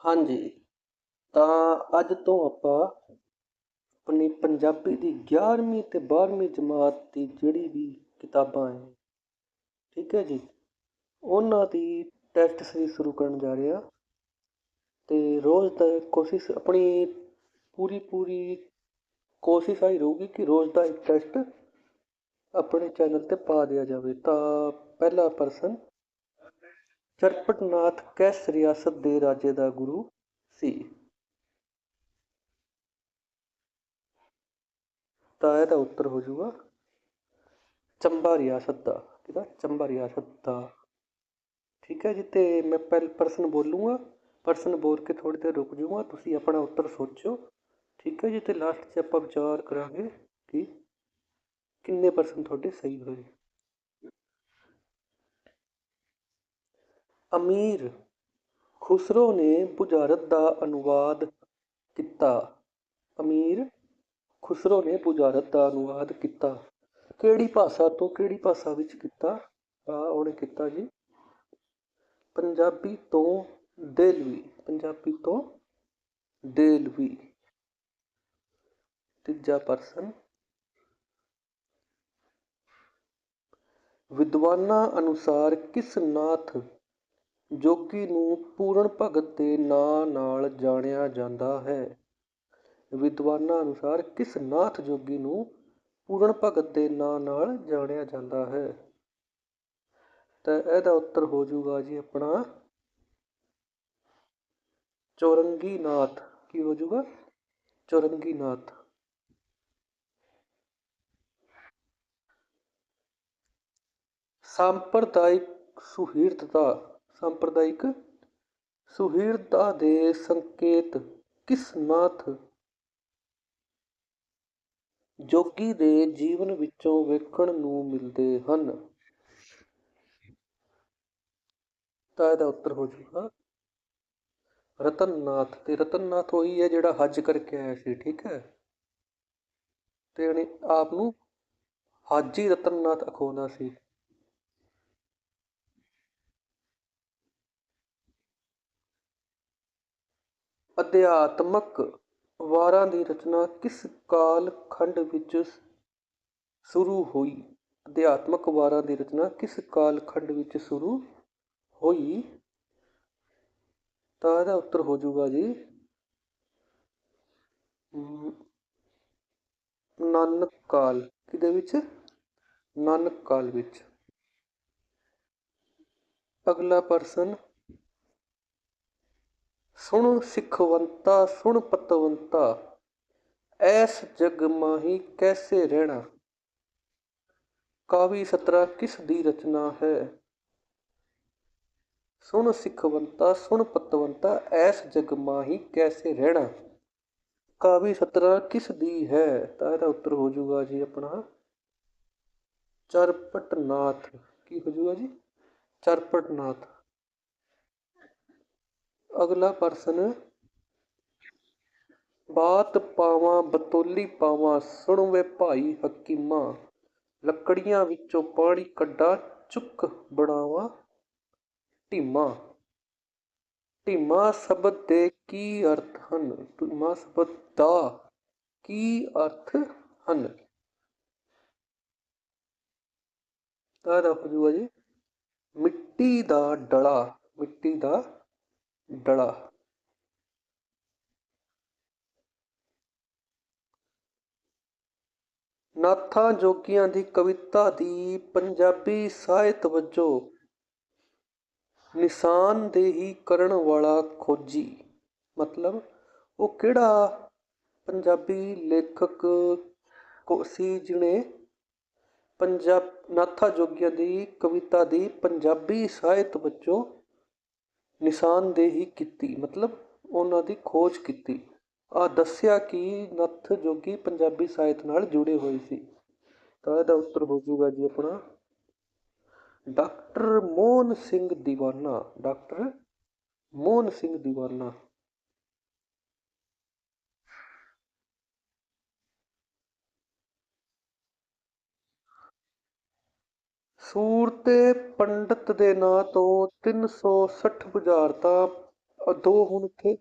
ਹਾਂਜੀ, ਤਾਂ ਅੱਜ ਤੋਂ ਆਪਾਂ ਆਪਣੀ ਪੰਜਾਬੀ ਦੀ 11ਵੀਂ ਤੇ 12ਵੀਂ ਜਮਾਤ ਦੀ ਜਿਹੜੀ ਵੀ ਕਿਤਾਬਾਂ ਹੈ, ਠੀਕ ਹੈ ਜੀ, ਉਹਨਾਂ ਦੀ ਟੈਸਟ ਸੀਰੀਜ਼ ਸ਼ੁਰੂ ਕਰਨ ਜਾ ਰਹੇ ਹਾਂ ਤੇ ਰੋਜ਼ ਦਾ ਕੋਸ਼ਿਸ਼, ਆਪਣੀ ਪੂਰੀ ਪੂਰੀ ਕੋਸ਼ਿਸ਼ ਆਈ ਰਹੂਗੀ ਕਿ ਰੋਜ਼ ਦਾ ਇੱਕ ਟੈਸਟ ਆਪਣੇ ਚੈਨਲ ਤੇ ਪਾ ਦਿਆ ਜਾਵੇ। ਤਾਂ ਪਹਿਲਾ ਪਰਸਨ ਚਰਪਟਨਾਥ ਕਿਸ ਰਿਆਸਤ ਦੇ ਰਾਜੇ ਦਾ ਗੁਰੂ ਸੀ। ਤਾਂ ਇਹਦਾ ਉੱਤਰ ਹੋ ਜਾਊਗਾ, ਚੰਬਾ ਰਿਆਸਤ ਦਾ, ਕਿਹਦਾ? ਚੰਬਾ ਰਿਆਸਤ ਦਾ। ਠੀਕ ਹੈ ਜੀ, ਤੇ ਮੈਂ ਪਹਿਲ ਪਰਸਨ ਬੋਲੂੰਗਾ, ਪਰਸਨ ਬੋਲ ਕੇ ਥੋੜੀ ਦੇਰ ਰੁਕ ਜਾਊਂਗਾ, ਤੁਸੀਂ ਆਪਣਾ ਉੱਤਰ ਸੋਚੋ। ਠੀਕ ਹੈ ਜੀ, ਤੇ ਲਾਸਟ 'ਚ ਆਪਾਂ ਵਿਚਾਰ ਕਰਾਂਗੇ ਕਿ ਕਿੰਨੇ ਪਰਸਨ ਤੁਹਾਡੇ ਸਹੀ ਹੋਏ। ਅਮੀਰ ਖੁਸਰੋ ਨੇ ਬੁਝਾਰਤ ਦਾ ਅਨੁਵਾਦ ਕੀਤਾ। ਅਮੀਰ ਖੁਸਰੋ ਨੇ ਬੁਝਾਰਤ ਦਾ ਅਨੁਵਾਦ ਕੀਤਾ। ਕਿਹੜੀ ਭਾਸ਼ਾ ਤੋਂ ਕਿਹੜੀ ਭਾਸ਼ਾ ਵਿੱਚ ਕੀਤਾ? ਆ, ਉਹਨੇ ਕੀਤਾ ਜੀ। ਪੰਜਾਬੀ ਤੋਂ ਦੇਲਵੀ, ਪੰਜਾਬੀ ਤੋਂ ਦੇਲਵੀ। ਤੀਜਾ ਪਰਸਨ। ਵਿਦਵਾਨਾਂ ਅਨੁਸਾਰ ਕਿਸ ਨਾਥ ਜੋਗੀ ਨੂੰ ਪੂਰਨ ਭਗਤ ਦੇ ਨਾਂ ਨਾਲ ਜਾਣਿਆ ਜਾਂਦਾ ਹੈ। ਵਿਦਵਾਨਾਂ ਅਨੁਸਾਰ ਕਿਸ ਨਾਥ ਜੋਗੀ ਨੂੰ ਪੂਰਨ ਭਗਤ ਦੇ ਨਾਂ ਨਾਲ ਜਾਣਿਆ ਜਾਂਦਾ ਹੈ? ਤਾਂ ਇਹਦਾ ਉੱਤਰ ਹੋ ਜਾਊਗਾ ਜੀ ਆਪਣਾ ਚੌਰੰਗੀ ਨਾਥ ਕੀ ਹੋ ਜਾਊਗਾ? ਚੌਰੰਗੀ ਨਾਥ ਸਾਂਪਰਦਾਇਕ ਸੁਹਿਰਦਤਾ। ਸਾਂਪਰਦਾਇਕ ਸੁਹਿਰਦਤਾ ਦੇ ਸੰਕੇਤ ਕਿਸ ਜੋਗੀ ਦੇ ਜੀਵਨ ਵਿੱਚੋਂ ਵੇਖਣ ਨੂੰ ਮਿਲਦੇ ਹਨ? ਤਾਂ ਇਹਦਾ ਉੱਤਰ ਹੋ ਜਾਊਗਾ, ਰਤਨਨਾਥ। ਤੇ ਰਤਨਨਾਥ ਉਹੀ ਹੈ ਜਿਹੜਾ ਹੱਜ ਕਰਕੇ ਆਇਆ ਸੀ, ਠੀਕ ਹੈ? ਤੇ ਉਹਨੇ ਆਪ ਨੂੰ ਹਾਜੀ ਰਤਨਨਾਥ ਅਖਵਾਉਂਦਾ ਸੀ। ਅਧਿਆਤਮਕ ਵਾਰਾਂ ਦੀ ਰਚਨਾ ਕਿਸ ਕਾਲ ਖੰਡ ਵਿੱਚ ਸ਼ੁਰੂ ਹੋਈ? ਅਧਿਆਤਮਕ ਵਾਰਾਂ ਦੀ ਰਚਨਾ ਕਿਸ ਕਾਲ ਖੰਡ ਵਿੱਚ ਸ਼ੁਰੂ ਹੋਈ? ਤਾਂ ਇਹਦਾ ਉੱਤਰ ਹੋ ਜਾਊਗਾ ਜੀ। ਨਾਨਕ ਕਾਲ। ਕਿਹਦੇ ਵਿੱਚ? ਨਾਨਕ ਕਾਲ ਵਿੱਚ। ਅਗਲਾ ਪ੍ਰਸ਼ਨ ਸੁਣ ਸਿੱਖਵੰਤਾ, ਸੁਣ ਪਤਵੰਤਾ, ਐਸ ਜਗ ਮਾਹੀ ਕੈਸੇ ਰਹਿਣਾ? ਕਾਵੀ ਸਤਰਾ ਕਿਸ ਦੀ ਰਚਨਾ ਹੈ? ਸੁਣ ਸਿੱਖਵੰਤਾ, ਸੁਣ ਪਤਵੰਤਾ, ਐਸ ਜਗ ਮਾਹੀ ਕੈਸੇ ਰਹਿਣਾ? ਕਾਵੀ ਸਤਰਾ ਕਿਸ ਦੀ ਹੈ? ਤਾਂ ਇਹਦਾ ਉੱਤਰ ਹੋ ਜਾਊਗਾ ਜੀ ਆਪਣਾ, ਚਰਪਟਨਾਥ। ਕੀ ਹੋ ਜਾਊਗਾ ਜੀ? ਚਰਪਟਨਾਥ। ਅਗਲਾ ਪਰਸਨ, ਬਾਤ ਪਾਵਾਂ ਬਤੋਲੀ ਪਾਵਾਂ, ਸੁਣ ਵੇ ਭਾਈ ਹਕੀਮਾ, ਲੱਕੜੀਆਂ ਵਿੱਚੋਂ ਪਾਣੀ ਕੱਢਾ, ਚੁੱਕ ਬਣਾਵਾ ਢੀਮਾ। ਢੀਮਾ ਸ਼ਬਦ ਦੇ ਕੀ ਅਰਥ ਹਨ? ਢੀਮਾ ਸ਼ਬਦ ਦਾ ਕੀ ਅਰਥ ਹਨ? ਤਾਂ ਇਹਦਾ ਹੋ ਜੀ, ਮਿੱਟੀ ਦਾ ਡਲਾ, ਮਿੱਟੀ ਦਾ ਡਲਾ ਨਾਥਾਂ ਜੋਗੀਆਂ ਦੀ ਕਵਿਤਾ ਦੀ ਪੰਜਾਬੀ ਸਾਹਿਤ ਵਜੋਂ ਨਿਸ਼ਾਨਦੇਹੀ ਕਰਨ ਵਾਲਾ ਖੋਜੀ। ਮਤਲਬ ਉਹ ਕਿਹੜਾ ਪੰਜਾਬੀ ਲੇਖਕ ਕੋ ਸੀ ਜਿਹਨੇ ਪੰਜਾਬ ਨਾਥਾ ਜੋਗੀਆਂ ਦੀ ਕਵਿਤਾ ਦੀ ਪੰਜਾਬੀ ਸਾਹਿਤ ਵਜੋਂ ਨਿਸ਼ਾਨਦੇਹੀ ਕੀਤੀ, ਮਤਲਬ ਉਹਨਾਂ ਦੀ ਖੋਜ ਕੀਤੀ। ਆ ਦੱਸਿਆ ਕਿ ਨੱਥ ਜੋਗੀ ਪੰਜਾਬੀ ਸਾਹਿਤ ਨਾਲ ਜੁੜੇ ਹੋਏ ਸੀ। ਤਾਂ ਇਹਦਾ ਉੱਤਰ ਹੋ ਜਾਊਗਾ ਜੀ ਆਪਣਾ, ਡਾਕਟਰ ਮੋਹਨ ਸਿੰਘ ਦੀਵਾਨਾ, ਡਾਕਟਰ ਮੋਹਨ ਸਿੰਘ ਦੀਵਾਨਾ। ਸੂਰਤੇ ਪੰਡਤ ਦੇ ਨਾਂ ਤੋਂ 360 ਬੁਝਾਰਤਾਂ ਦੋ ਹੁਣ ਇੱਥੇ।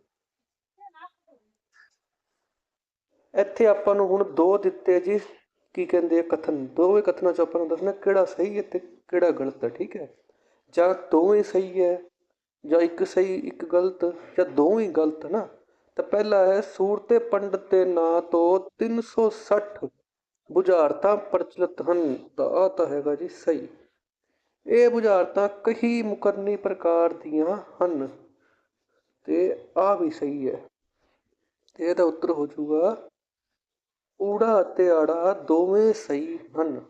ਇੱਥੇ ਆਪਾਂ ਨੂੰ ਹੁਣ ਦੋ ਦਿੱਤੇ ਜੀ। ਕੀ ਕਹਿੰਦੇ ਆ ਕਥਨ? ਦੋਵੇਂ ਕਥਨਾਂ ਚ ਆਪਾਂ ਨੂੰ ਦੱਸਣਾ ਕਿਹੜਾ ਸਹੀ ਹੈ ਤੇ ਕਿਹੜਾ ਗਲਤ ਹੈ, ਠੀਕ ਹੈ? ਜਾਂ ਦੋਵੇਂ ਸਹੀ ਹੈ ਜਾਂ ਇੱਕ ਸਹੀ, ਇੱਕ ਗਲਤ ਜਾਂ ਦੋਵੇਂ ਗਲਤ ਨਾ? ਤਾਂ ਪਹਿਲਾ ਹੈ ਸੂਰਤੇ ਪੰਡਤ ਦੇ ਨਾਂ ਤੋਂ 360 ਬੁਝਾਰਤਾਂ ਪ੍ਰਚਲਿਤ ਹਨ ਤਾਂ ਆ ਤਾਂ ਹੈਗਾ ਜੀ ਸਹੀ। ਇਹ ਬੁਝਾਰਤਾਂ ਕਈ ਮੁਕਰਨੀ ਪ੍ਰਕਾਰ ਦੀਆਂ ਹਨ ਤੇ ਆ ਵੀ ਸਹੀ ਹੈ। ਤੇ ਇਹਦਾ ਉੱਤਰ ਹੋ ਜਾਊਗਾ, ਊੜਾ ਅਤੇ ਆੜਾ ਦੋਵੇਂ ਸਹੀ ਹਨ।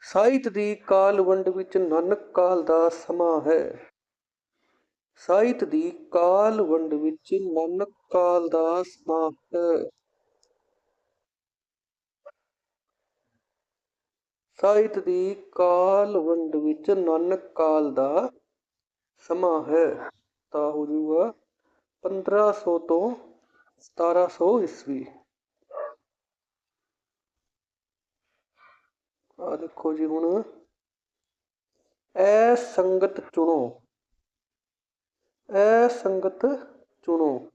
ਸਾਹਿਤ ਦੀ ਕਾਲ ਵੰਡ ਵਿੱਚ ਨਾਨਕ ਕਾਲ ਦਾ ਸਮਾਂ ਹੈ। ਸਾਹਿਤ ਦੀ ਕਾਲ ਵੰਡ ਵਿੱਚ ਨਾਨਕ ਕਾਲ ਦਾ ਸਮਾਂ ਹੈ ਸਾਹਿਤ ਦੀ ਕਾਲ ਵੰਡ ਵਿੱਚ ਨਾਨਕ ਕਾਲ ਦਾ ਸਮਾਂ ਹੈ। ਤਾਂ ਹੋ ਜਾਊਗਾ 1500 ਤੋਂ 1700 ਈਸਵੀ। ਆ ਦੇਖੋ ਜੀ ਹੁਣ, ਐ ਸੰਗਤ ਚੁਣੋ। ਐ ਸੰਗਤ ਚੁਣੋ।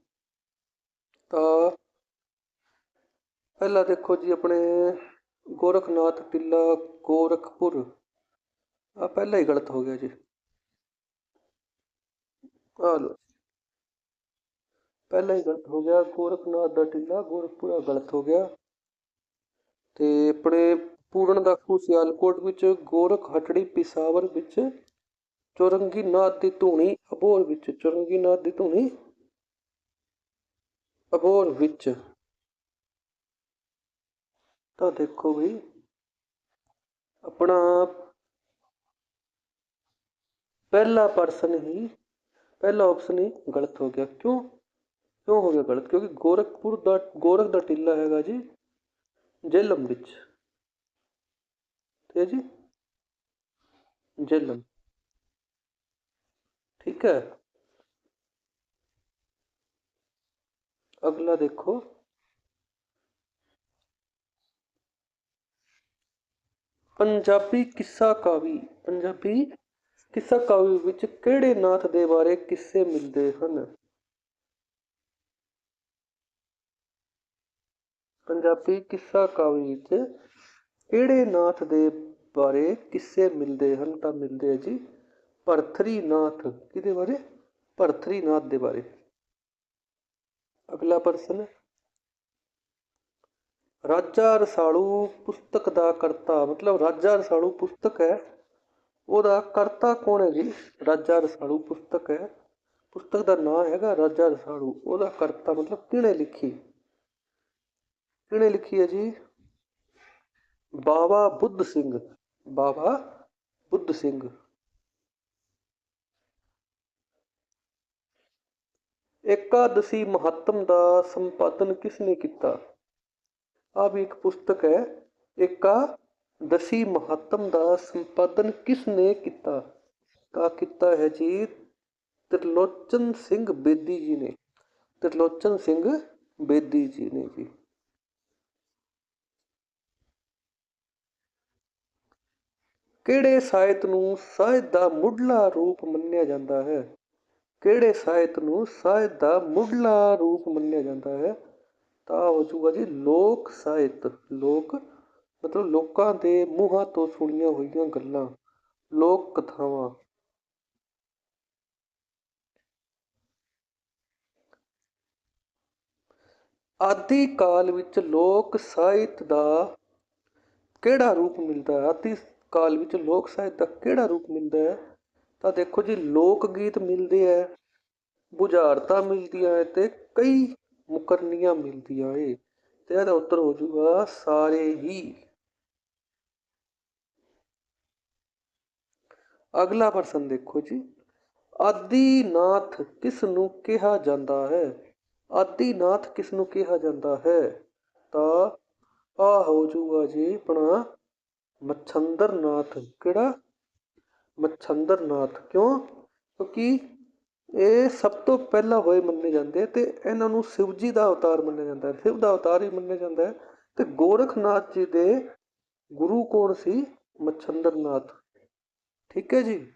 ਤਾਂ ਪਹਿਲਾਂ ਦੇਖੋ ਜੀ ਆਪਣੇ ਗੋਰਖਨਾਥ ਟਿੱਲਾ ਗੋਰਖਪੁਰ। ਆ ਪਹਿਲਾਂ ਹੀ ਗਲਤ ਹੋ ਗਿਆ ਜੀ। ਆ ਲੋ ਪਹਿਲਾਂ ਹੀ ਗਲਤ ਹੋ ਗਿਆ। ਗੋਰਖਨਾਥ ਦਾ ਟਿੱਲਾ ਗੋਰਖਪੁਰਾ ਗਲਤ ਹੋ ਗਿਆ। ਤੇ ਆਪਣੇ ਪੂਰਨ ਦਾ ਖੂਹ ਸਿਆਲਕੋਟ ਵਿੱਚ, ਗੋਰਖ ਹਟੜੀ ਪਿਸਾਵਰ ਵਿੱਚ ਚੁਰੰਗੀ ਨਾਥ ਦੀ ਧੂਣੀ ਅਬੋਰ ਵਿੱਚ ਚੁਰੰਗੀ ਨਾਥ ਦੀ ਧੂਣੀ ਅਬੋਰ ਵਿੱਚ। ਤਾਂ ਦੇਖੋ ਵੀ, ਆਪਣਾ ਪਹਿਲਾ ਪਰਸਨ ਹੀ, ਪਹਿਲਾ ਆਪਸ਼ਨ ਹੀ ਗਲਤ ਹੋ ਗਿਆ। ਕਿਉਂ? ਕਿਉਂ ਹੋ ਗਿਆ ਗਲਤ? ਕਿਉਂਕਿ ਗੋਰਖਪੁਰ ਦਾ, ਗੋਰਖ ਦਾ ਟਿੱਲਾ ਹੈਗਾ ਜੀ ਜੇਲਮ ਵਿੱਚ। ਠੀਕ ਹੈ ਜੀ? ਜੇਲਮ ਠੀਕ ਹੈ। ਅਗਲਾ ਦੇਖੋ। ਪੰਜਾਬੀ ਕਿੱਸਾ ਕਾਵੀ, ਪੰਜਾਬੀ ਕਿੱਸਾ ਕਾਵੀ ਵਿੱਚ ਕਿਹੜੇ ਨਾਥ ਦੇ ਬਾਰੇ ਕਿੱਸੇ ਮਿਲਦੇ ਹਨ? ਪੰਜਾਬੀ ਕਿੱਸਾ ਕਾਵੀ ਵਿੱਚ ਕਿਹੜੇ ਨਾਥ ਦੇ ਬਾਰੇ ਕਿੱਸੇ ਮਿਲਦੇ ਹਨ ਤਾਂ ਮਿਲਦੇ ਆ ਜੀ ਭਰਥਰੀ ਨਾਥ ਕਿਹਦੇ ਬਾਰੇ? ਭਰਥਰੀ ਨਾਥ ਦੇ ਬਾਰੇ। ਅਗਲਾ ਪ੍ਰਸ਼ਨ ਰਾਜਾ ਰਸਾਲੂ ਪੁਸਤਕ ਦਾ ਕਰਤਾ, ਮਤਲਬ ਰਾਜਾ ਰਸਾਲੂ ਪੁਸਤਕ ਹੈ, ਉਹਦਾ ਕਰਤਾ ਕੌਣ ਹੈ ਜੀ? ਰਾਜਾ ਰਸਾਲੂ ਪੁਸਤਕ ਹੈ। ਪੁਸਤਕ ਦਾ ਨਾਮ ਹੈਗਾ ਰਾਜਾ ਰਸਾਲੂ, ਉਹਦਾ ਕਰਤਾ ਮਤਲਬ ਕਿਹਨੇ ਲਿਖੀ? ਕਿਹਨੇ ਲਿਖੀ ਹੈ ਜੀ? ਬਾਬਾ ਬੁੱਧ ਸਿੰਘ ਬਾਬਾ ਬੁੱਧ ਸਿੰਘ। ਏਕਾਦਸ਼ੀ ਮਹੱਤਮ ਦਾ ਸੰਪਾਦਨ ਕਿਸ ਨੇ ਕੀਤਾ ਆ ਵੀ ਇੱਕ ਪੁਸਤਕ ਹੈ ਏਕਾਦਸ਼ੀ ਮਹੱਤਮ ਦਾ ਸੰਪਾਦਨ ਕਿਸ ਨੇ ਕੀਤਾ ਤਾਂ ਕੀਤਾ ਹੈ ਜੀ ਤ੍ਰਿਲੋਚਨ ਸਿੰਘ ਬੇਦੀ ਜੀ ਨੇ ਤ੍ਰਿਲੋਚਨ ਸਿੰਘ ਬੇਦੀ ਜੀ ਨੇ ਜੀ ਕਿਹੜੇ ਸਾਹਿਤ ਨੂੰ ਸਾਹਿਤ ਦਾ ਮੁੱਢਲਾ ਰੂਪ ਮੰਨਿਆ ਜਾਂਦਾ ਹੈ ਕਿਹੜੇ ਸਾਹਿਤ ਨੂੰ ਸਾਹਿਤ ਦਾ ਮੁੱਢਲਾ ਰੂਪ ਮੰਨਿਆ ਜਾਂਦਾ ਹੈ? ਤਾਂ ਹੋ ਜਾਊਗਾ ਜੀ ਲੋਕ ਸਾਹਿਤ। ਲੋਕ ਮਤਲਬ ਲੋਕਾਂ ਦੇ ਮੂੰਹਾਂ ਤੋਂ ਸੁਣੀਆਂ ਹੋਈਆਂ ਗੱਲਾਂ, ਲੋਕ ਕਥਾਵਾਂ। ਆਦਿ ਕਾਲ ਵਿੱਚ ਲੋਕ ਸਾਹਿਤ ਦਾ ਕਿਹੜਾ ਰੂਪ ਮਿਲਦਾ ਹੈ? ਆਦਿ ਕਾਲ ਵਿੱਚ ਲੋਕ ਸਾਹਿਤ ਦਾ ਕਿਹੜਾ ਰੂਪ ਮਿਲਦਾ ਹੈ? ਤਾਂ ਦੇਖੋ ਜੀ, ਲੋਕ ਗੀਤ ਮਿਲਦੇ ਹੈ ਬੁਝਾਰਤਾਂ ਮਿਲਦੀਆਂ ਹੈ ਤੇ ਕਈ ਮੁਕਰਨੀਆਂ ਮਿਲਦੀਆਂ ਏ। ਤੇ ਇਹਦਾ ਉੱਤਰ ਹੋ ਜਾਊਗਾ ਸਾਰੇ ਹੀ। ਅਗਲਾ ਪ੍ਰਸ਼ਨ ਦੇਖੋ ਜੀ, ਆਦਿਨਾਥ ਕਿਸ ਨੂੰ ਕਿਹਾ ਜਾਂਦਾ ਹੈ? ਆਦਿਨਾਥ ਕਿਸ ਨੂੰ ਕਿਹਾ ਜਾਂਦਾ ਹੈ? ਤਾਂ ਆ ਹੋ ਜਾਊਗਾ ਜੀ ਆਪਣਾ ਮੱਛੰਦਰਨਾਥ। ਕਿਹੜਾ? ਮੱਛੰਦਰਨਾਥ। ਕਿਉਂ? ਕਿਉਂਕਿ ਇਹ ਸਭ ਤੋਂ ਪਹਿਲਾਂ ਹੋਏ ਮੰਨੇ ਜਾਂਦੇ ਤੇ ਇਹਨਾਂ ਨੂੰ ਸ਼ਿਵ ਜੀ ਦਾ ਅਵਤਾਰ ਮੰਨਿਆ ਜਾਂਦਾ ਹੈ। ਸ਼ਿਵ ਦਾ ਅਵਤਾਰ ਹੀ ਮੰਨਿਆ ਜਾਂਦਾ ਹੈ ਤੇ ਗੋਰਖਨਾਥ ਜੀ ਦੇ ਗੁਰੂ ਕੌਣ ਸੀ? ਮਛੰਦਰਨਾਥ। ਠੀਕ ਹੈ ਜੀ?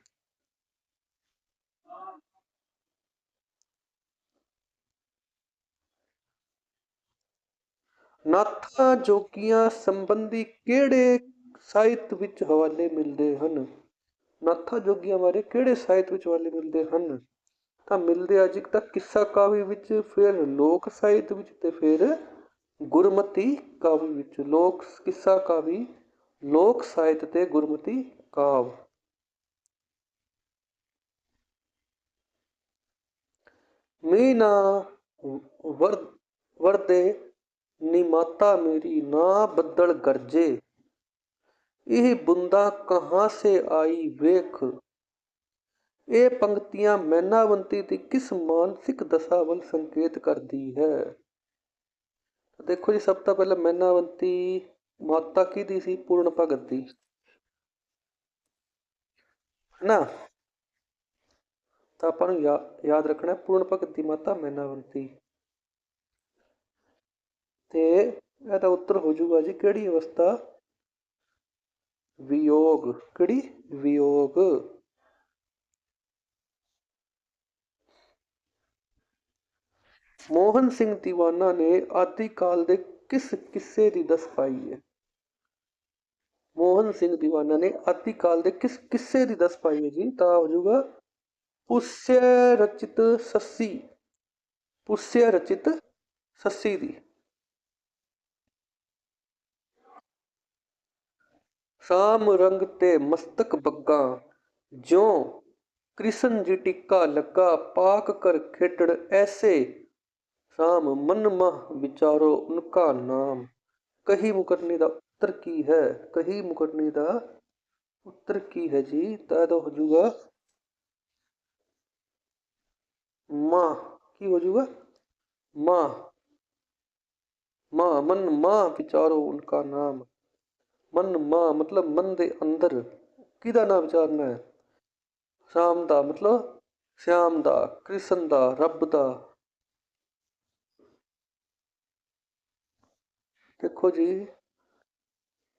ਨਾਥਾਂ ਜੋਗੀਆਂ ਸੰਬੰਧੀ ਕਿਹੜੇ ਸਾਹਿਤ ਵਿੱਚ ਹਵਾਲੇ ਮਿਲਦੇ ਹਨ? ਨਾਥਾਂ ਜੋਗੀਆਂ ਬਾਰੇ ਕਿਹੜੇ ਸਾਹਿਤ ਵਿੱਚ ਵਾਲੇ ਮਿਲਦੇ ਹਨ? ਤਾਂ ਮਿਲਦੇ ਆ ਜੀ ਤਾਂ ਕਿੱਸਾ ਕਾਵਿ ਵਿੱਚ, ਫਿਰ ਲੋਕ ਸਾਹਿਤ ਵਿੱਚ ਤੇ ਫਿਰ ਗੁਰਮਤੀ ਕਾਵਿ ਵਿੱਚ। ਲੋਕ ਕਿੱਸਾ ਕਾਵਿ, ਲੋਕ ਸਾਹਿਤ ਤੇ ਗੁਰਮਤੀ ਕਾਵ। ਮੀਨਾ ਵਰ ਵਰਦੇ ਨਿਮਾਤਾ ਮੇਰੀ, ਨਾ ਬੱਦਲ ਗਰਜੇ। ਇਹ ਬੁੰਦਾ ਕਹਾਂ ਸੇ ਆਈ ਵੇਖ? ਇਹ ਪੰਕਤੀਆਂ ਮੈਨਾਵੰਤੀ ਦੀ ਕਿਸ ਮਾਨਸਿਕ ਦਸ਼ਾ ਵੱਲ ਸੰਕੇਤ ਕਰਦੀ ਹੈ? ਦੇਖੋ ਜੀ, ਸਭ ਤੋਂ ਪਹਿਲਾਂ ਮੈਨਾਵੰਤੀ ਮਾਤਾ ਕਿਹਦੀ ਸੀ? ਪੂਰਨ ਭਗਤ ਦੀ। ਨਾ ਤਾਂ ਆਪਾਂ ਨੂੰ ਯਾ- ਯਾਦ ਰੱਖਣਾ, ਪੂਰਨ ਭਗਤ ਦੀ ਮਾਤਾ ਮੈਨਾਵੰਤੀ। ਤੇ ਇਹਦਾ ਉੱਤਰ ਹੋ ਜਾਊਗਾ ਜੀ, ਕਿਹੜੀ ਅਵਸਥਾ? ਵਿਯੋਗ, ਕਿਹੜੀ? ਵਿਯੋਗ। ਮੋਹਨ ਸਿੰਘ ਦੀਵਾਨਾ ਨੇ ਆਦਿ ਕਾਲ ਦੇ ਕਿਸ ਕਿੱਸੇ ਦੀ ਦੱਸ ਪਾਈ ਹੈ? ਮੋਹਨ ਸਿੰਘ ਦੀਵਾਨਾ ਨੇ ਆਦਿ ਕਾਲ ਦੇ ਕਿਸ ਕਿੱਸੇ ਦੀ ਦੱਸ ਪਾਈ ਹੈ ਜੀ? ਤਾਂ ਹੋ ਜਾਊਗਾ ਪੁੱਸਿਆ ਰਚਿਤ ਸੱਸੀ। ਪੁੱਸਿਆ ਰਚਿਤ ਸੱਸੀ ਦੀ। ਸ਼ਾਮ ਰੰਗ ਤੇ ਮਸਤਕ ਬੱਗਾ ਜਿਉ ਕ੍ਰਿਸ਼ਨ ਜੀ ਟਿੱਕਾ ਲੱਗਾ ਪਾਕ ਕਰ ਖੇਡੜ ਐਸੇ ਸ਼ਾਮ ਮਨ ਮਹ ਵਿਚਾਰੋ ਉਨਕਾ ਨਾਮ ਕਹੀ ਮੁਕਰਨੇ ਦਾ ਉੱਤਰ ਕੀ ਹੈ ਕਹੀ ਮੁਕਰਨੇ ਦਾ ਉੱਤਰ ਕੀ ਹੈ ਜੀ ਤਾਂ ਇਹਦਾ ਹੋ ਜਾਊਗਾ ਮਾਂ ਕੀ ਹੋ ਜਾਊਗਾ ਮਾਂ ਮਾਂ ਮਨ ਮਾਂ ਵਿਚਾਰੋ ਉਨਕਾ ਨਾਮ ਮਨ ਮਾਂ, ਮਤਲਬ ਮਨ ਦੇ ਅੰਦਰ ਕਿਹਦਾ ਨਾਮ ਵਿਚਾਰਨਾ ਹੈ? ਸ਼ਾਮ ਦਾ, ਮਤਲਬ ਸ਼ਾਮ ਦਾ, ਕ੍ਰਿਸ਼ਨ ਦਾ, ਰੱਬ ਦਾ। ਦੇਖੋ ਜੀ,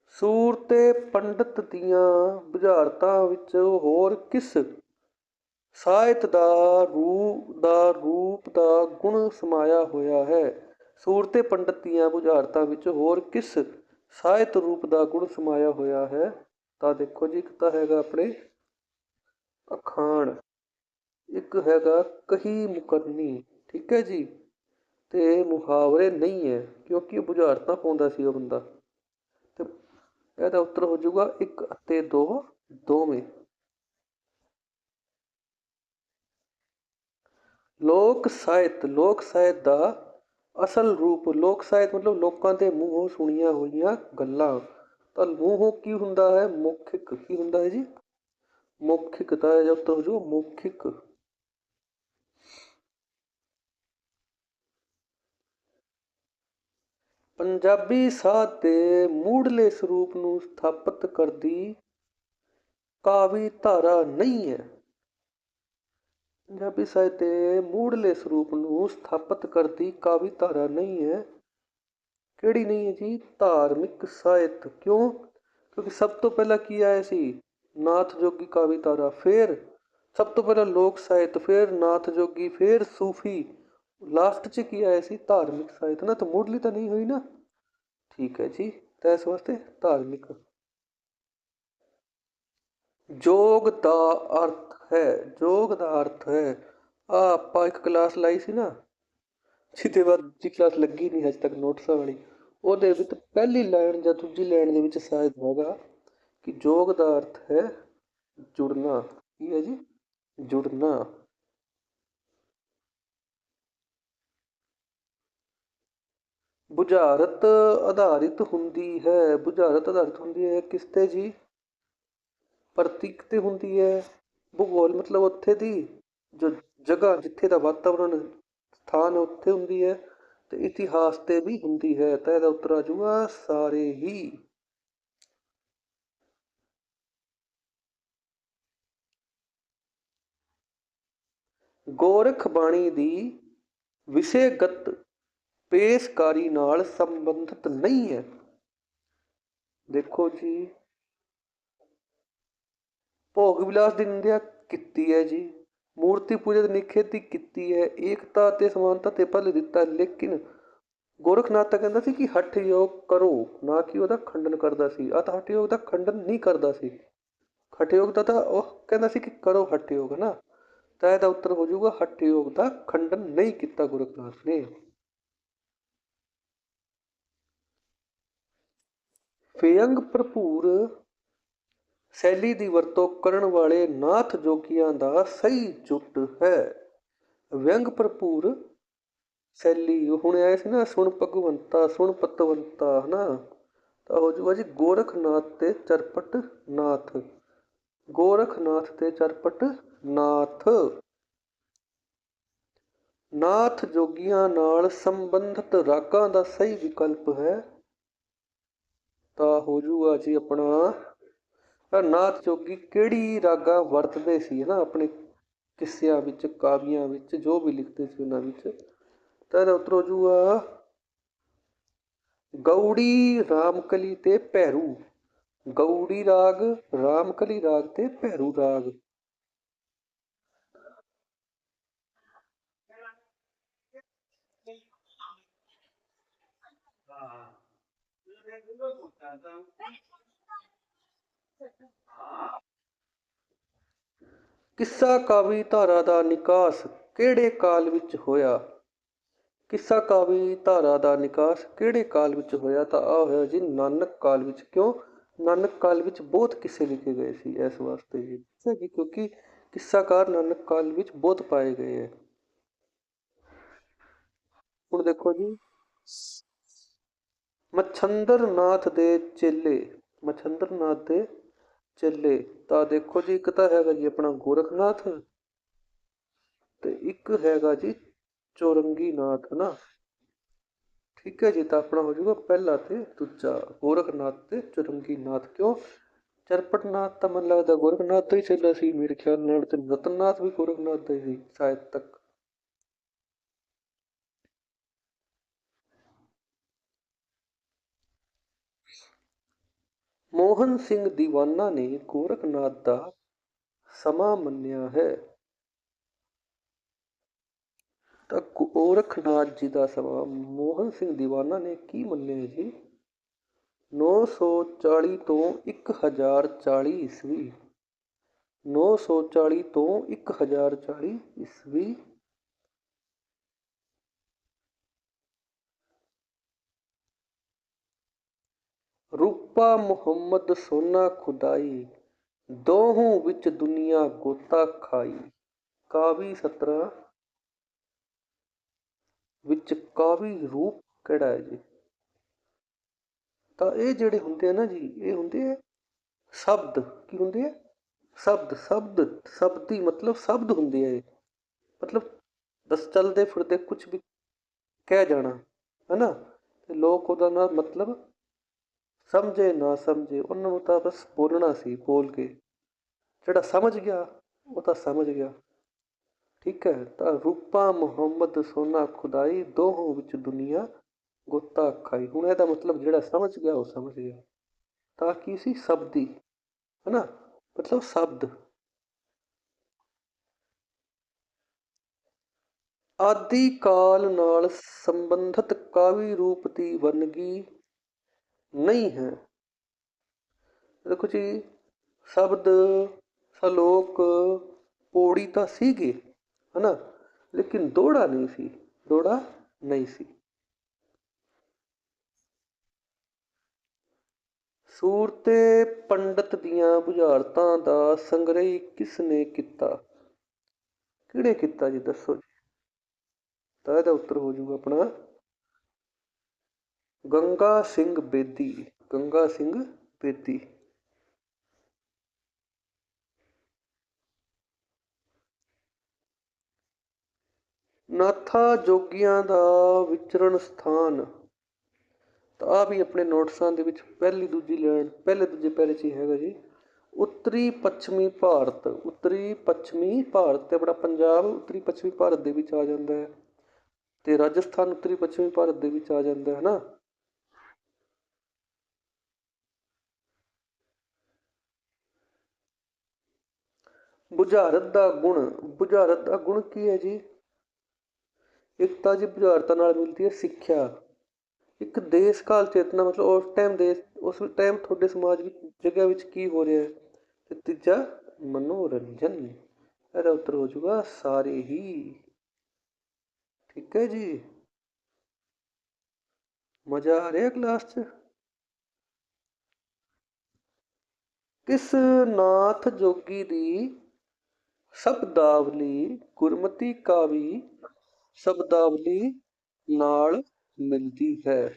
ਸੂਰ ਤੇ ਪੰਡਤ ਦੀਆਂ ਬੁਝਾਰਤਾਂ ਵਿੱਚ ਹੋਰ ਕਿਸ ਸਾਹਿਤ ਦਾ ਰੂਪ ਦਾ ਰੂਪ, ਦਾ ਗੁਣ ਸਮਾਇਆ ਹੋਇਆ ਹੈ? ਸੂਰ ਤੇ ਪੰਡਤ ਦੀਆਂ ਬੁਝਾਰਤਾਂ ਵਿੱਚ ਹੋਰ ਕਿਸ ਸਾਹਿਤ ਰੂਪ ਦਾ ਗੁਣ ਸਮਾਇਆ ਹੋਇਆ ਹੈ, ਤਾਂ ਦੇਖੋ ਜੀ, ਇੱਕ ਤਾਂ ਹੈਗਾ ਆਪਣੇ ਅਖਾਣ, ਇੱਕ ਹੈਗਾ ਕਹੀ ਮੁਕਰਨੀ, ਠੀਕ ਹੈ ਜੀ? ਤੇ ਮੁਹਾਵਰੇ ਨਹੀਂ ਹੈ, ਕਿਉਂਕਿ ਬੁਝਾਰਤਾਂ ਪਾਉਂਦਾ ਸੀ ਉਹ ਬੰਦਾ। ਤੇ ਇਹਦਾ ਉੱਤਰ ਹੋ ਜਾਊਗਾ, ਇੱਕ ਅਤੇ ਦੋ, ਦੋਵੇਂ। ਲੋਕ ਸਾਹਿਤ ਲੋਕ ਸਾਹਿਤ ਦਾ ਅਸਲ ਰੂਪ, ਲੋਕ ਸਾਹਿਤ ਮਤਲਬ ਲੋਕਾਂ ਦੇ ਮੂੰਹੋਂ ਸੁਣੀਆਂ ਹੋਈਆਂ ਗੱਲਾਂ। ਤਾਂ ਮੂੰਹੋਂ ਕੀ ਹੁੰਦਾ ਹੈ? ਮੌਖਿਕ ਕੀ ਹੁੰਦਾ ਹੈ ਜੀ? ਮੌਖਿਕ ਤਾਂ ਇਹ ਉੱਤਰ ਹੋ ਜਾਊਗਾ ਮੌਖਿਕ। ਪੰਜਾਬੀ ਸਾਹਿਤ ਦੇ ਮੂਢਲੇ ਸਰੂਪ ਨੂੰ ਸਥਾਪਿਤ ਕਰਦੀ ਕਾਵੀ ਧਾਰਾ ਨਹੀਂ ਹੈ। ਪੰਜਾਬੀ ਸਾਹਿਤ ਦੇ ਮੂਢਲੇ ਸਰੂਪ ਨੂੰ ਸਥਾਪਿਤ ਕਰਦੀ ਕਾਵਿ ਧਾਰਾ ਨਹੀਂ ਹੈ। ਕਿਹੜੀ ਨਹੀਂ ਹੈ ਜੀ? ਧਾਰਮਿਕ ਸਾਹਿਤ। ਕਿਉਂ? ਕਿਉਂਕਿ ਸਭ ਤੋਂ ਪਹਿਲਾਂ ਕੀ ਆਇਆ ਸੀ? ਨਾਥ ਜੋਗੀ ਕਾਵਿ ਧਾਰਾ ਫਿਰ। ਸਭ ਤੋਂ ਪਹਿਲਾਂ ਲੋਕ ਸਾਹਿਤ ਫਿਰ, ਨਾਥ ਜੋਗੀ ਫਿਰ, ਸੂਫੀ। ਲਾਸਟ 'ਚ ਕੀ ਆਇਆ ਸੀ? ਧਾਰਮਿਕ ਸਾਹਿਤ। ਨਾ, ਤਾਂ ਮੁੱਢਲੀ ਤਾਂ ਨਹੀਂ ਹੋਈ ਨਾ। ਠੀਕ ਹੈ ਜੀ। ਤਾਂ ਇਸ ਵਾਸਤੇ ਧਾਰਮਿਕ ਯੋਗ ਦਾ ਅਰਥ ਹੈ ਯੋਗ ਦਾ ਅਰਥ ਹੈ। ਆ ਆਪਾਂ ਇੱਕ ਕਲਾਸ ਲਾਈ ਸੀ ਨਾ, ਜਿਹਦੇ ਬਾਅਦ ਜੀ ਕਲਾਸ ਲੱਗੀ ਨਹੀਂ ਹਜੇ ਤੱਕ ਨੋਟਸਾਂ ਵਾਲੀ। ਉਹਦੇ ਵਿੱਚ ਪਹਿਲੀ ਲਾਈਨ ਜਾਂ ਦੂਜੀ ਲਾਈਨ ਦੇ ਵਿੱਚ ਸ਼ਾਇਦ ਹੋਗਾ ਕਿ ਯੋਗ ਦਾ ਅਰਥ ਹੈ ਜੁੜਨਾ। ਕੀ ਹੈ ਜੀ? ਜੁੜਨਾ। ਬੁਝਾਰਤ ਆਧਾਰਿਤ ਹੁੰਦੀ ਹੈ। ਬੁਝਾਰਤ ਆਧਾਰਿਤ ਹੁੰਦੀ ਹੈ ਕਿਸ ਤੇ ਜੀ? ਪ੍ਰਤੀਕ ਤੇ ਹੁੰਦੀ ਹੈ। ਭੂਗੋਲ ਮਤਲਬ ਉੱਥੇ ਦੀ ਜੋ ਜਗ੍ਹਾ ਜਿੱਥੇ ਦਾ ਵਾਤਾਵਰਣ ਸਥਾਨ ਉੱਥੇ ਹੁੰਦੀ ਹੈ ਤੇ ਇਤਿਹਾਸ ਤੇ ਵੀ ਹੁੰਦੀ ਹੈ। ਤਾਂ ਇਹਦਾ ਉੱਤਰ ਆ ਜਾਊਗਾ, ਸਾਰੇ ਹੀ। ਗੋਰਖ ਬਾਣੀ ਦੀ ਵਿਸ਼ੇਗਤ ਪੇਸ਼ਕਾਰੀ ਨਾਲ ਸੰਬੰਧਿਤ ਨਹੀਂ ਹੈ। ਦੇਖੋ ਜੀ ਭੋਗ ਵਿਲਾਸ ਦੀ ਨਿੰਦਿਆ ਕੀਤੀ ਹੈ ਜੀ। ਮੂਰਤੀ ਪੂਜਾ ਦੀ ਨਿਖੇਧੀ ਕੀਤੀ ਹੈ। ਏਕਤਾ ਤੇ ਸਮਾਨਤਾ ਤੇ ਪੱਲ ਦਿੱਤਾ। ਲੇਕਿਨ ਗੋਰਖਨਾਥ ਤਾਂ ਕਹਿੰਦਾ ਸੀ ਕਿ ਹਠ ਯੋਗ ਕਰੋ, ਨਾ ਕਿ ਉਹਦਾ ਖੰਡਨ ਕਰਦਾ ਸੀ। ਆ ਤਾਂ ਯੋਗ ਦਾ ਖੰਡਨ ਨਹੀਂ ਕਰਦਾ ਸੀ। ਹਠ ਯੋਗ ਦਾ ਤਾਂ ਉਹ ਕਹਿੰਦਾ ਸੀ ਕਿ ਕਰੋ ਹਠ ਯੋਗ ਨਾ? ਤਾਂ ਇਹਦਾ ਉੱਤਰ ਹੋ ਜਾਊਗਾ, ਹਠ ਯੋਗ ਦਾ ਖੰਡਨ ਨਹੀਂ ਕੀਤਾ ਗੋਰਖਨਾਥ ਨੇ। ਵਿਅੰਗ ਭਰਪੂਰ ਸ਼ੈਲੀ ਦੀ ਵਰਤੋਂ ਕਰਨ ਵਾਲੇ ਨਾਥ ਜੋਗੀਆਂ ਦਾ ਸਹੀ ਜੁਟ ਹੈ। ਵਿਅੰਗ ਭਰਪੂਰ ਸ਼ੈਲੀ, ਉਹ ਹੁਣ ਆਇਆ ਸੀ ਨਾ, ਸੁਣ ਭਗਵੰਤਾ, ਸੁਣ ਪਤਵੰਤਾ, ਹਨਾ? ਤਾਂ ਹੋ ਜੂਗਾ ਜੀ, ਗੋਰਖਨਾਥ ਤੇ ਚਰਪਟ ਨਾਥ। ਗੋਰਖਨਾਥ ਤੇ ਚਰਪਟ ਨਾਥ। ਨਾਥ ਜੋਗੀਆਂ ਨਾਲ ਸੰਬੰਧਿਤ ਰਾਗਾਂ ਦਾ ਸਹੀ ਵਿਕਲਪ ਹੈ। ਤਾਂ ਹੋ ਜੂਗਾ ਜੀ ਆਪਣਾ ਤਾਂ ਨਾਥ ਜੋਗੀ ਕਿਹੜੀ ਰਾਗਾਂ ਵਰਤਦੇ ਸੀ ਨਾ ਆਪਣੇ ਕਿੱਸਿਆਂ ਵਿੱਚ, ਕਾਵਿਆਂ ਵਿੱਚ, ਜੋ ਵੀ ਲਿਖਦੇ ਸੀ ਉਹਨਾਂ ਵਿੱਚ? ਤਾਂ ਇਹਦਾ ਉੱਤਰ ਹੋ ਜੂਗਾ ਗੌੜੀ ਰਾਮਕਲੀ ਤੇ ਭੈਰੂ। ਗੌੜੀ ਰਾਗ, ਰਾਮਕਲੀ ਰਾਗ ਤੇ ਭੈਰੂ ਰਾਗ। ਕਿੱਸਾ ਕਾਵੀ ਧਾਰਾ ਦਾ ਨਿਕਾਸ ਕਿਹੜੇ ਕਾਲ ਵਿੱਚ ਹੋਇਆ? ਕਿੱਸਾ ਕਾਵੀ ਧਾਰਾ ਦਾ ਨਿਕਾਸ ਕਿਹੜੇ ਕਾਲ ਵਿੱਚ ਹੋਇਆ ਤਾਂ ਆ ਹੋਇਆ ਜੀ ਨਾਨਕ ਕਾਲ ਵਿੱਚ। ਕਿਉਂ? ਨਾਨਕ ਕਾਲ ਵਿੱਚ ਬਹੁਤ ਕਿੱਸੇ ਲਿਖੇ ਗਏ ਸੀ ਇਸ ਵਾਸਤੇ ਜੀ। ਠੀਕ ਕਿਉਂਕਿ ਕਿੱਸਾਕਾਰ ਨਾਨਕ ਕਾਲ ਵਿੱਚ ਬਹੁਤ ਪਾਏ ਗਏ ਹੈ। ਹੁਣ ਦੇਖੋ ਜੀ। ਮਛੰਦਰ ਨਾਥ ਦੇ ਚੇਲੇ, ਮਛੰਦਰ ਨਾਥ ਦੇ ਚੱਲੇ, ਤਾਂ ਦੇਖੋ ਜੀ, ਇੱਕ ਤਾਂ ਹੈਗਾ ਜੀ ਆਪਣਾ ਗੋਰਖਨਾਥ ਤੇ ਇੱਕ ਹੈਗਾ ਜੀ ਚੋਰੰਗੀਨਾਥ ਨਾ? ਠੀਕ ਹੈ ਜੀ, ਤਾਂ ਆਪਣਾ ਹੋ ਜਾਊਗਾ ਪਹਿਲਾ ਤੇ ਦੂਜਾ ਗੋਰਖਨਾਥ ਤੇ ਚੋਰੰਗੀਨਾਥ। ਕਿਉਂ? ਚਰਪਟਨਾਥ ਤਾਂ ਮਨ ਲੱਗਦਾ ਗੋਰਖਨਾਥ ਦਾ ਹੀ ਚੱਲਿਆ ਸੀ, ਮੇਰੇ ਖਿਆਲ ਨਾਲ, ਤੇ ਰਤਨਨਾਥ ਵੀ ਗੋਰਖਨਾਥ ਦਾ ਹੀ ਸੀ, ਸ਼ਾਇਦ ਤੱਕ। ਮੋਹਨ ਸਿੰਘ ਦੀਵਾਨਾ ਨੇ ਗੋਰਖਨਾਥ ਦਾ ਸਮਾਂ ਮੰਨਿਆ ਹੈ। ਤਾਂ ਗੋਰਖਨਾਥ ਜੀ ਦਾ ਸਮਾਂ ਮੋਹਨ ਸਿੰਘ ਦੀਵਾਨਾ ਨੇ ਕੀ ਮੰਨਿਆ ਜੀ? 940 ਤੋਂ 1040 ਈਸਵੀ। 940 ਤੋਂ 1040 ਈਸਵੀ ਰੂਪਾ ਮੁਹੰਮਦ ਸੋਨਾ ਖੁਦਾਈ, ਦੋਹੋਂ ਵਿੱਚ ਦੁਨੀਆ ਗੋਤਾ ਖਾਈ। ਕਾਵੀ ਸਤਰਾ ਵਿੱਚ ਕਾਵੀ ਰੂਪ ਕਿਹੜਾ ਹੈ ਜੀ? ਤਾਂ ਇਹ ਜਿਹੜੇ ਹੁੰਦੇ ਆ ਨਾ ਜੀ, ਇਹ ਹੁੰਦੇ ਆ ਸ਼ਬਦ, ਕੀ ਹੁੰਦੇ ਆ? ਸ਼ਬਦ ਸ਼ਬਦ, ਸ਼ਬਦੀ ਮਤਲਬ ਸ਼ਬਦ ਹੁੰਦੇ ਆ ਇਹ। ਮਤਲਬ ਦਸ ਚੱਲਦੇ ਫਿਰਦੇ ਕੁਝ ਵੀ ਕਹਿ ਜਾਣਾ, ਹੈਨਾ? ਤੇ ਲੋਕ ਉਹਦਾ ਨਾ ਮਤਲਬ ਸਮਝੇ, ਨਾ ਸਮਝੇ, ਉਹਨਾਂ ਨੂੰ ਤਾਂ ਬਸ ਬੋਲਣਾ ਸੀ ਬੋਲ ਕੇ। ਜਿਹੜਾ ਸਮਝ ਗਿਆ, ਉਹ ਤਾਂ ਸਮਝ ਗਿਆ। ਠੀਕ ਹੈ, ਤਾਂ ਰੂਪਾ, ਮੁਹੰਮਦ, ਸੋਨਾ, ਖੁਦਾਈ ਦੋਹਾਂ ਵਿੱਚ ਦੁਨੀਆ ਗੋਤਾ ਖਾਈ ਹੁਣ ਇਹਦਾ ਮਤਲਬ ਜਿਹੜਾ ਸਮਝ ਗਿਆ, ਉਹ ਸਮਝ ਗਿਆ। ਤਾਂ ਕੀ ਸੀ? ਸ਼ਬਦੀ, ਹੈਨਾ? ਮਤਲਬ ਸ਼ਬਦ। ਆਦਿ ਕਾਲ ਨਾਲ ਸੰਬੰਧਿਤ ਕਾਵੀ ਰੂਪ ਦੀ ਵੰਨਗੀ ਨਹੀਂ ਹੈ। ਦੇਖੋ ਜੀ, ਸ਼ਬਦ, ਸ਼ਲੋਕ, ਪੌੜੀ ਤਾਂ ਸੀਗੇ, ਹਨਾ? ਲੇਕਿਨ ਦੋੜਾ ਨਹੀਂ ਸੀ, ਦੋੜਾ ਨਹੀਂ ਸੀ। ਸੂਰਤੇ ਪੰਡਤ ਦੀਆਂ ਬੁਝਾਰਤਾਂ ਦਾ ਸੰਗ੍ਰਹਿ ਕਿਸ ਨੇ ਕੀਤਾ? ਕਿਹੜੇ ਕੀਤਾ ਜੀ, ਦੱਸੋ ਜੀ? ਤਾਂ ਇਹਦਾ ਉੱਤਰ ਹੋ ਜਾਊਗਾ ਆਪਣਾ ਗੰਗਾ ਸਿੰਘ ਬੇਦੀ, ਗੰਗਾ ਸਿੰਘ ਬੇਦੀ। ਨਾਥਾ ਜੋਗੀਆਂ ਦਾ ਵਿਚਰਨ ਸਥਾਨ। ਤਾਂ ਆ ਵੀ ਆਪਣੇ ਨੋਟਸਾਂ ਦੇ ਵਿੱਚ ਪਹਿਲੀ ਦੂਜੀ ਲੈਣ ਪਹਿਲੇ ਦੂਜੇ ਪੈਰੇ 'ਚ ਹੈਗਾ ਜੀ। ਉੱਤਰੀ ਪੱਛਮੀ ਭਾਰਤ, ਉੱਤਰੀ ਪੱਛਮੀ ਭਾਰਤ ਤੇ ਆਪਣਾ ਪੰਜਾਬ ਉੱਤਰੀ ਪੱਛਮੀ ਭਾਰਤ ਦੇ ਵਿੱਚ ਆ ਜਾਂਦਾ ਹੈ ਤੇ ਰਾਜਸਥਾਨ ਉੱਤਰੀ ਪੱਛਮੀ ਭਾਰਤ ਦੇ ਵਿੱਚ ਆ ਜਾਂਦਾ ਹੈ ਨਾ। ਬੁਝਾਰਤ ਦਾ ਗੁਣ, ਬੁਝਾਰਤ ਦਾ ਗੁਣ ਕੀ ਹੈ ਜੀ? ਇੱਕ ਤਾਂ ਜੀ ਬੁਝਾਰਤਾਂ ਨਾਲ ਮਿਲਦੀ ਹੈ ਸਿੱਖਿਆ। ਇੱਕ ਦੇਸ਼ ਕਾਲ ਚੇਤਨਾ, ਮਤਲਬ ਉਸ ਟਾਈਮ ਦੇ ਉਸ ਟਾਈਮ ਤੁਹਾਡੇ ਸਮਾਜ ਵਿੱਚ, ਜਗ੍ਹਾ ਵਿੱਚ ਕੀ ਹੋ ਰਿਹਾ ਹੈ? ਤੇ ਤੀਜਾ, ਮਨੋਰੰਜਨ। ਇਹਦਾ ਉੱਤਰ ਹੋ ਜਾਊਗਾ, ਸਾਰੇ ਹੀ। ਠੀਕ ਹੈ ਜੀ? ਮਜ਼ਾ ਆ ਰਿਹਾ ਕਲਾਸ 'ਚ? ਕਿਸ ਨਾਥ ਜੋਗੀ ਦੀ ਸ਼ਬਦਾਵਲੀ ਗੁਰਮਤੀ ਕਾਵੀ ਸ਼ਬਦਾਵਲੀ ਨਾਲ ਮਿਲਦੀ ਹੈ।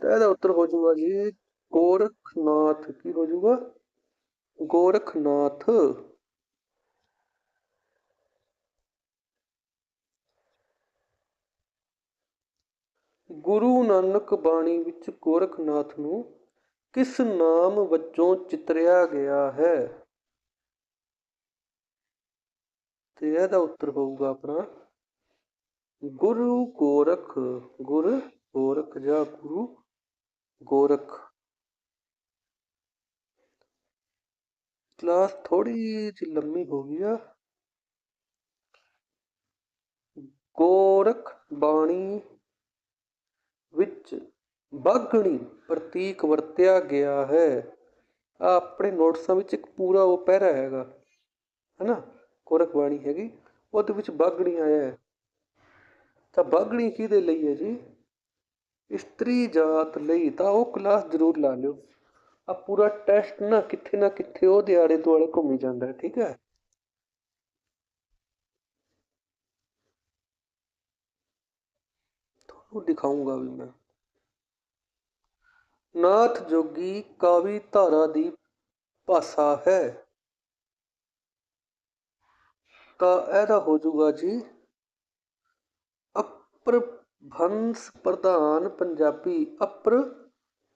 ਤਾਂ ਇਹਦਾ ਉੱਤਰ ਹੋ ਜਾਊਗਾ ਜੀ, ਗੋਰਖਨਾਥ। ਕੀ ਹੋ ਜਾਊਗਾ ਗੋਰਖਨਾਥ। ਗੁਰੂ ਨਾਨਕ ਬਾਣੀ ਵਿੱਚ ਗੋਰਖਨਾਥ ਨੂੰ ਕਿਸ ਨਾਮ ਵਜੋਂ ਚਿਤਰਿਆ ਗਿਆ ਹੈ? ਤੇ ਇਹਦਾ ਉੱਤਰ ਹੋਊਗਾ ਆਪਣਾ, ਗੁਰੂ ਗੋਰਖ, ਗੁਰ ਗੋਰਖ ਜਾਂ ਗੁਰੂ ਗੋਰਖ। ਕਲਾਸ ਥੋੜੀ ਜਿਹੀ ਲੰਮੀ ਹੋ ਗਈ ਆ। ਗੋਰਖ ਬਾਣੀ ਵਿੱਚ ਬਾਗਣੀ ਪ੍ਰਤੀਕ ਵਰਤਿਆ ਗਿਆ ਹੈ। ਆ ਆਪਣੇ ਨੋਟਸਾਂ ਵਿੱਚ ਇੱਕ ਪੂਰਾ ਉਹ ਪਹਿਰਾ ਹੈਗਾ। ਹੈਨਾ? ਗੋਰਖ ਬਾਣੀ ਹੈਗੀ। ਉਹਦੇ ਵਿੱਚ ਬਾਗਣੀ ਆਇਆ ਹੈ। ਤਾਂ ਬਾਗਣੀ ਕਿਹਦੇ ਲਈ ਹੈ ਜੀ? ਇਸਤਰੀ ਜਾਤ ਲਈ। ਤਾਂ ਉਹ ਕਲਾਸ ਜ਼ਰੂਰ ਲਾ ਲਿਓ। ਆ ਪੂਰਾ ਟੈਸਟ ਨਾ ਕਿੱਥੇ ਨਾ ਕਿੱਥੇ ਉਹਦੇ ਆਲੇ ਦੁਆਲੇ ਘੁੰਮੀ ਜਾਂਦਾ ਹੈ। ਠੀਕ ਹੈ? ਤੁਹਾਨੂੰ ਦਿਖਾਉਂਗਾ ਵੀ ਮੈਂ। ਨਾਥ ਜੋਗੀ ਕਾਵੀ ਧਾਰਾ ਦੀ ਭਾਸ਼ਾ ਹੈ। ਤਾਂ ਇਹਦਾ ਹੋ ਜਾਊਗਾ ਜੀ ਅਪ੍ਰਭੰਸ ਪ੍ਰਧਾਨ ਪੰਜਾਬੀ ਅਪਰ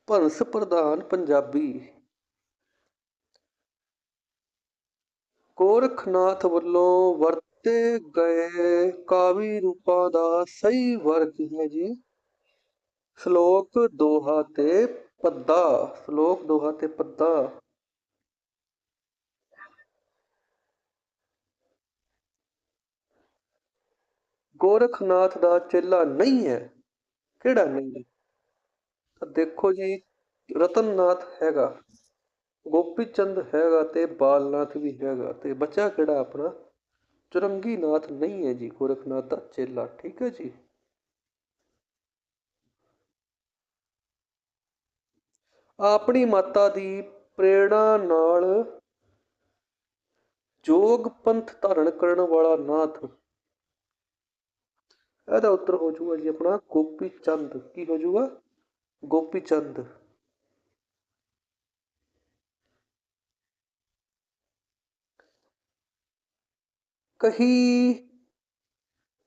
ਭੰਸ ਪ੍ਰਧਾਨ ਪੰਜਾਬੀ। ਗੋਰਖਨਾਥ ਵੱਲੋਂ ਵਰਤੇ ਗਏ ਕਾਵੀ ਰੂਪਾਂ ਦਾ ਸਹੀ ਵਰਗ ਹੈ ਜੀ। ਸ਼ਲੋਕ ਦੋਹਾ ਤੇ ਪੱਦਾ, ਸ਼ਲੋਕ ਦੋਹਾ ਤੇ ਪੱਦਾ। ਗੋਰਖਨਾਥ ਦਾ ਚੇਲਾ ਨਹੀਂ ਹੈ, ਕਿਹੜਾ ਨਹੀਂ ਹੈ? ਤਾਂ ਦੇਖੋ ਜੀ, ਰਤਨਨਾਥ ਹੈਗਾ ਗੋਪੀ ਚੰਦ ਹੈਗਾ ਤੇ ਬਾਲਨਾਥ ਵੀ ਹੈਗਾ, ਤੇ ਬੱਚਾ ਕਿਹੜਾ ਆਪਣਾ? ਚੁਰੰਗੀ ਨਾਥ ਨਹੀਂ ਹੈ ਜੀ, ਗੋਰਖਨਾਥ ਦਾ ਚੇਲਾ, ਠੀਕ ਹੈ ਜੀ? ਆਪਣੀ ਮਾਤਾ ਦੀ ਪ੍ਰੇਰਣਾ ਨਾਲ ਜੋਗ ਪੰਥ ਧਾਰਨ ਕਰਨ ਵਾਲਾ ਨਾਥ। ਇਹਦਾ ਉੱਤਰ ਹੋ ਜਾਊਗਾ ਜੀ ਆਪਣਾ, ਗੋਪੀ ਚੰਦ। ਕੀ ਹੋ ਜਾਊਗਾ? ਗੋਪੀ ਚੰਦ। ਕਹੀ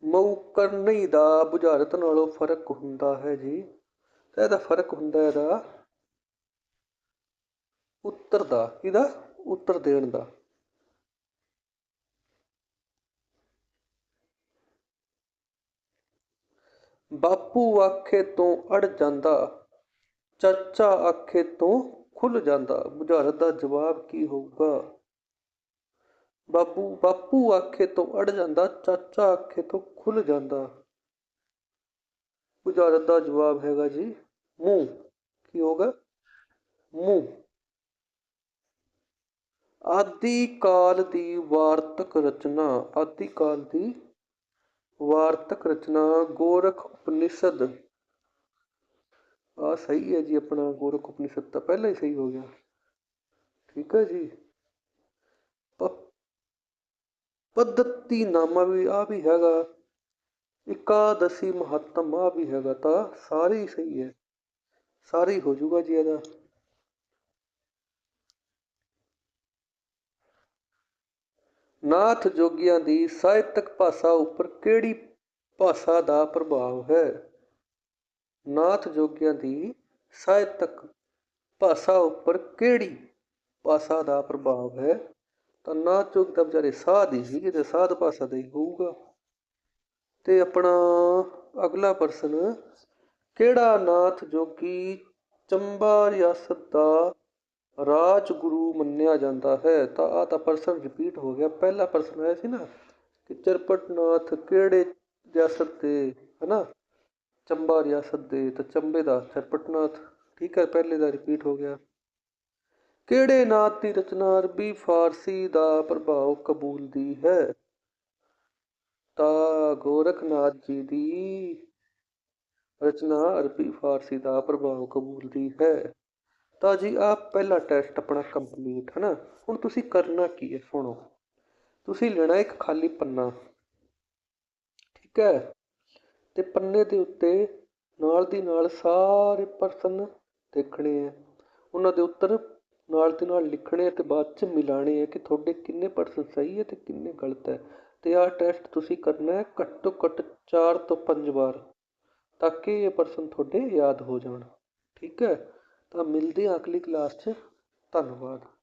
ਮੌਕਰਨੀ ਦਾ ਬੁਝਾਰਤ ਨਾਲੋਂ ਫ਼ਰਕ ਹੁੰਦਾ ਹੈ ਜੀ। ਇਹਦਾ ਫ਼ਰਕ ਹੁੰਦਾ ਇਹਦਾ। ਉੱਤਰ ਦਾ ਇਹਦਾ ਉੱਤਰ ਦੇਣ ਦਾ। ਬਾਪੂ ਆਖੇ ਤੋਂ ਅੜ ਜਾਂਦਾ, ਚਾਚਾ ਆਖੇ ਤੋਂ ਖੁੱਲ ਜਾਂਦਾ, ਬੁਝਾਰਤ ਦਾ ਜਵਾਬ ਕੀ ਹੋਊਗਾ? ਬਾਪੂ ਬਾਪੂ ਆਖੇ ਤੋਂ ਅੜ ਜਾਂਦਾ, ਚਾਚਾ ਆਖੇ ਤੋਂ ਖੁੱਲ ਜਾਂਦਾ। ਬੁਝਾਰਤ ਦਾ ਜਵਾਬ ਹੈਗਾ ਜੀ ਮੂੰਹ। ਕੀ ਹੋਗਾ ਮੂੰਹ। ਆਦਿ ਕਾਲ ਦੀ ਵਾਰਤਕ ਰਚਨਾ, ਆਦਿ ਕਾਲ ਦੀ ਵਾਰਤਕ ਰਚਨਾ, ਗੋਰਖ ਉਪਨਿਸ਼ਦ। ਆ ਸਹੀ ਹੈ ਜੀ ਆਪਣਾ, ਗੋਰਖ ਉਪਨਿਸ਼ਦ ਤਾਂ ਪਹਿਲਾਂ ਹੀ ਸਹੀ ਹੋ ਗਿਆ। ਠੀਕ ਹੈ ਜੀ। ਪੱਧਤੀ ਨਾਮਾ ਵੀ ਆ ਵੀ ਹੈਗਾ। ਇਕਾਦਸ਼ੀ ਮਹੱਤਮ ਆ ਵੀ ਹੈਗਾ ਤਾਂ ਸਾਰੇ ਹੀ ਸਹੀ ਹੈ। ਸਾਰੇ ਹੀ ਹੋ ਜਾਊਗਾ ਜੀ ਇਹਦਾ। ਨਾਥ ਜੋਗੀਆਂ ਦੀ ਸਾਹਿਤਕ ਭਾਸ਼ਾ ਉੱਪਰ ਕਿਹੜੀ ਭਾਸ਼ਾ ਦਾ ਪ੍ਰਭਾਵ ਹੈ? ਨਾਥ ਜੋਗੀਆਂ ਦੀ ਸਾਹਿਤਕ ਭਾਸ਼ਾ ਉੱਪਰ ਕਿਹੜੀ ਭਾਸ਼ਾ ਦਾ ਪ੍ਰਭਾਵ ਹੈ? ਤਾਂ ਨਾਥ ਚੁੱਕ ਤਾਂ ਵਿਚਾਰੇ ਸਾਧ ਹੀ ਸੀਗੇ ਤੇ ਸਾਧ ਭਾਸ਼ਾ ਦਾ ਹੀ ਹੋਊਗਾ। ਤੇ ਆਪਣਾ ਅਗਲਾ ਪ੍ਰਸ਼ਨ, ਕਿਹੜਾ ਨਾਥ ਜੋਗੀ ਚੰਬਾ ਰਿਆਸਤ ਦਾ ਰਾਜਗੁਰੂ ਮੰਨਿਆ ਜਾਂਦਾ ਹੈ। ਤਾਂ ਆ ਤਾਂ ਪ੍ਰਸ਼ਨ ਰਿਪੀਟ ਹੋ ਗਿਆ। ਪਹਿਲਾ ਪ੍ਰਸ਼ਨ ਆਇਆ ਸੀ ਨਾ ਕਿ ਚਰਪਟਨਾਥ ਕਿਹੜੇ ਰਿਆਸਤ ਦੇ, ਹਨਾ? ਚੰਬਾ ਰਿਆਸਤ ਦੇ, ਤਾਂ ਚੰਬੇ ਦਾ ਚਰਪਟਨਾਥ, ਠੀਕ ਹੈ, ਪਹਿਲੇ ਦਾ ਰਿਪੀਟ ਹੋ ਗਿਆ। ਕਿਹੜੇ ਨਾਥ ਦੀ ਰਚਨਾ ਅਰਬੀ ਫਾਰਸੀ ਦਾ ਪ੍ਰਭਾਵ ਕਬੂਲਦੀ ਹੈ? ਤਾਂ ਗੋਰਖਨਾਥ ਜੀ ਦੀ ਰਚਨਾ ਅਰਬੀ ਫਾਰਸੀ ਦਾ ਪ੍ਰਭਾਵ ਕਬੂਲਦੀ ਹੈ। ਤਾਂ ਜੀ ਆ ਪਹਿਲਾ ਟੈਸਟ ਆਪਣਾ ਕੰਪਲੀਟ ਹੈ ਨਾ ਹੁਣ ਤੁਸੀਂ ਕਰਨਾ ਕੀ ਹੈ, ਸੁਣੋ। ਤੁਸੀਂ ਲੈਣਾ ਇੱਕ ਖਾਲੀ ਪੰਨਾ, ਠੀਕ ਹੈ? ਤੇ ਪੰਨੇ ਦੇ ਉੱਤੇ ਨਾਲ ਦੀ ਨਾਲ ਸਾਰੇ ਪਰਸਨ ਦੇਖਣੇ ਆ ਉਹਨਾਂ ਦੇ ਉੱਤਰ ਨਾਲ ਦੀ ਨਾਲ ਲਿਖਣੇ ਆ ਤੇ ਬਾਅਦ ਚ ਮਿਲਾਣੇ ਆ ਕਿ ਤੁਹਾਡੇ ਕਿੰਨੇ ਪਰਸਨ ਸਹੀ ਹੈ ਤੇ ਕਿੰਨੇ ਗਲਤ ਹੈ। ਤੇ ਆਹ ਟੈਸਟ ਤੁਸੀਂ ਕਰਨਾ ਹੈ ਘੱਟੋ ਘੱਟ 4 ਤੋਂ 5 ਵਾਰ, ਤਾਂ ਕਿ ਇਹ ਪਰਸਨ ਤੁਹਾਡੇ ਯਾਦ ਹੋ ਜਾਣ, ਠੀਕ ਹੈ? ਤਾਂ ਮਿਲਦੇ ਹਾਂ ਅਗਲੀ ਕਲਾਸ 'ਚ। ਧੰਨਵਾਦ।